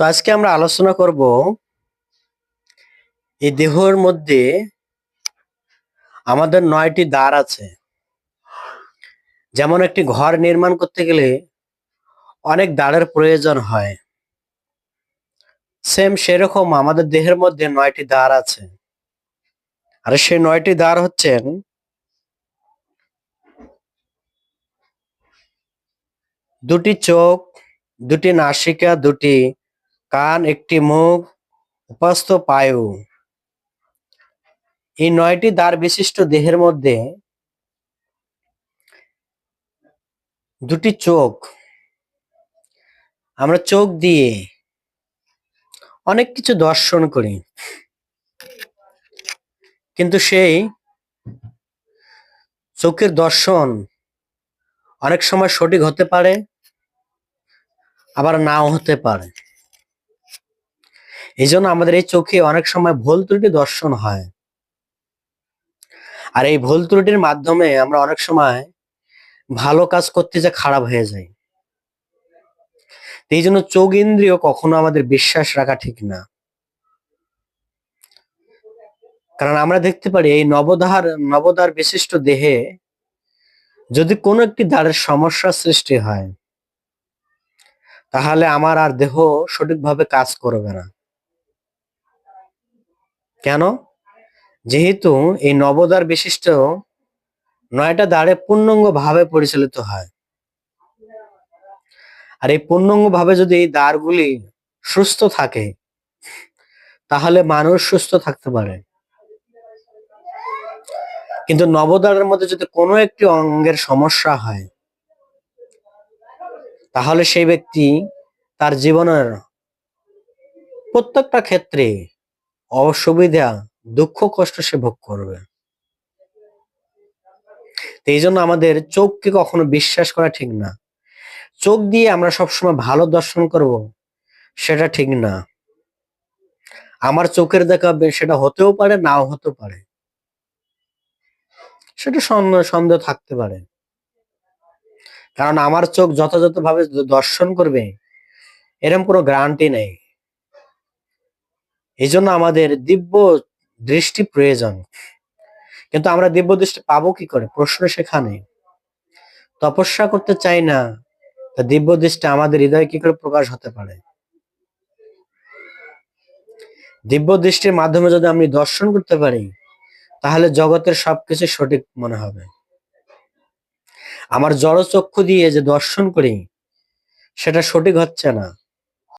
তো আজকে আমরা আলোচনা করব এই দেহর মধ্যে আমাদের নয়টি দ্বার আছে। যেমন একটি ঘর নির্মাণ করতে গেলে অনেক দ্বারের প্রয়োজন হয়। সেম সেরকম আমাদের দেহের মধ্যে নয়টি দ্বার আছে। আর সেই নয়টি দ্বার হচ্ছেন দুটি চোখ, দুটি নাসিকা, দুটি কান একটি মুখ, উপস্থ পায়ু। এই নয়টি দ্বার বিশিষ্ট দেহের মধ্যে দুটি চোখ। আমরা চোখ দিয়ে অনেক কিছু দর্শন করি। কিন্তু সেই চোখের দর্শন অনেক সময় সঠিক হতে পারে, আবার নাও হতে পারে। এই জন্য আমাদের এই চোখে অনেক সময় ভুল ত্রুটি দর্শন হয়। আর এই ভুল ত্রুটির মাধ্যমে আমরা অনেক সময় ভালো কাজ করতে যা খারাপ হয়ে যায় এই জন্য চোখ ইন্দ্রিয় কখনো আমাদের বিশ্বাস রাখা ঠিক না। কারণ আমরা দেখতে পারি এই নবদার নবদার বিশিষ্ট দেহে যদি কোনো একটি দ্বারের সমস্যা সৃষ্টি হয়, তাহলে আমার আর দেহ সঠিকভাবে কাজ করবে না। কেন? যেহেতু এই নবদার বিশিষ্ট নয়টা দ্বারে পূর্ণাঙ্গ ভাবে পরিচালিত হয়। আর এই পূর্ণাঙ্গ ভাবে যদি এই দ্বারগুলি সুস্থ থাকে, তাহলে মানুষ সুস্থ থাকতে পারে। কিন্তু নবদ্বারের মধ্যে যদি কোনো একটি অঙ্গের সমস্যা হয়, তাহলে সেই ব্যক্তি তার জীবনের প্রত্যেকটা ক্ষেত্রে অসুবিধা, দুঃখ, কষ্ট সে ভোগ করবে। এই জন্য আমাদের চোখকে কখনো বিশ্বাস করা ঠিক না। চোখ দিয়ে আমরা সবসময় ভালো দর্শন করব, সেটা ঠিক না। আমার চোখের দেখা সেটা হতেও পারে, নাও হতে পারে। সেটা সন্দেহ থাকতে পারে। কারণ আমার চোখ যথাযথভাবে দর্শন করবে এরকম কোনো গ্যারান্টি নেই। এই জন্য আমাদের দিব্য দৃষ্টি প্রয়োজন। কিন্তু আমরা দিব্য দৃষ্টি পাবো কি করে? প্রশ্ন সেখানে। তপস্যা করতে চাই না, তা দিব্য দৃষ্টি আমাদের হৃদয়ে কি করে প্রকাশ হতে পারে? দিব্য দৃষ্টির মাধ্যমে যদি আমি দর্শন করতে পারি, তাহলে জগতের সবকিছু সঠিক মনে হবে। আমার জড়চক্ষু দিয়ে যে দর্শন করি, সেটা সঠিক হচ্ছে না।